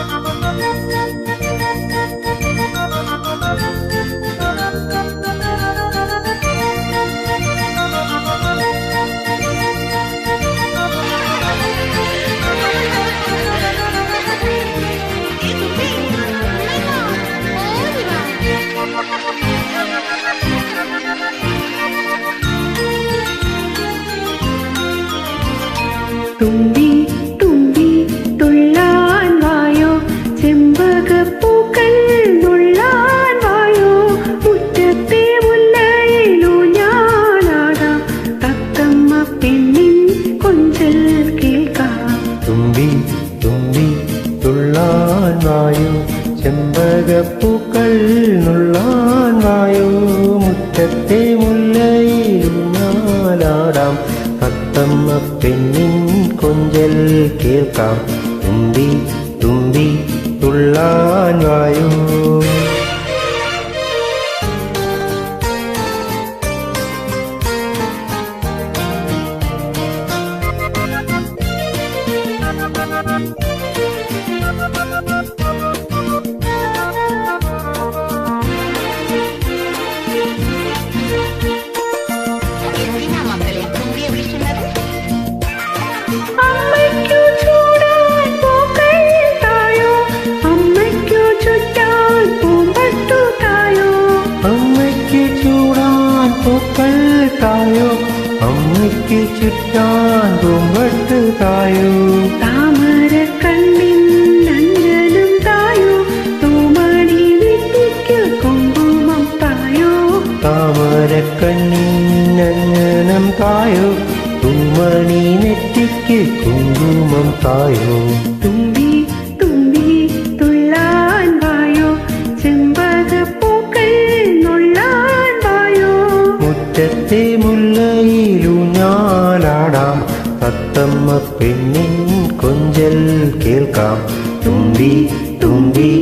李祖兵，你来了，好你吧？东。ചെമ്പകപ്പൂക്കൾ നുള്ളാൻ വായു മുറ്റത്തെ മുല്ലയിലാടാം തത്തമ്മ പെണ്ണിൻ കൊഞ്ചൽ കേൾക്കാം തുമ്പി തുമ്പി തുള്ളാൻ പൂക്കൾ തായോ അമ്മയ്ക്ക് ചുറ്റാൻ പൂമ്പട്ട് തായോ താമര കണ്ണിൻ അഞ്ജനം തായോ? തൂമണി നെറ്റിക്ക് കുങ്കുമം തായോ താമരക്കണ്ണിനനം തായോ തുമ്മണി നെറ്റിക്ക് കുങ്കുമം തായോ മുറ്റത്തെ മുല്ലയിലു ഞാനാടാം. തത്തമ്മ പെണ്ണിൻ കൊഞ്ചൽ കേൾക്കാം. തുമ്പി തുമ്പി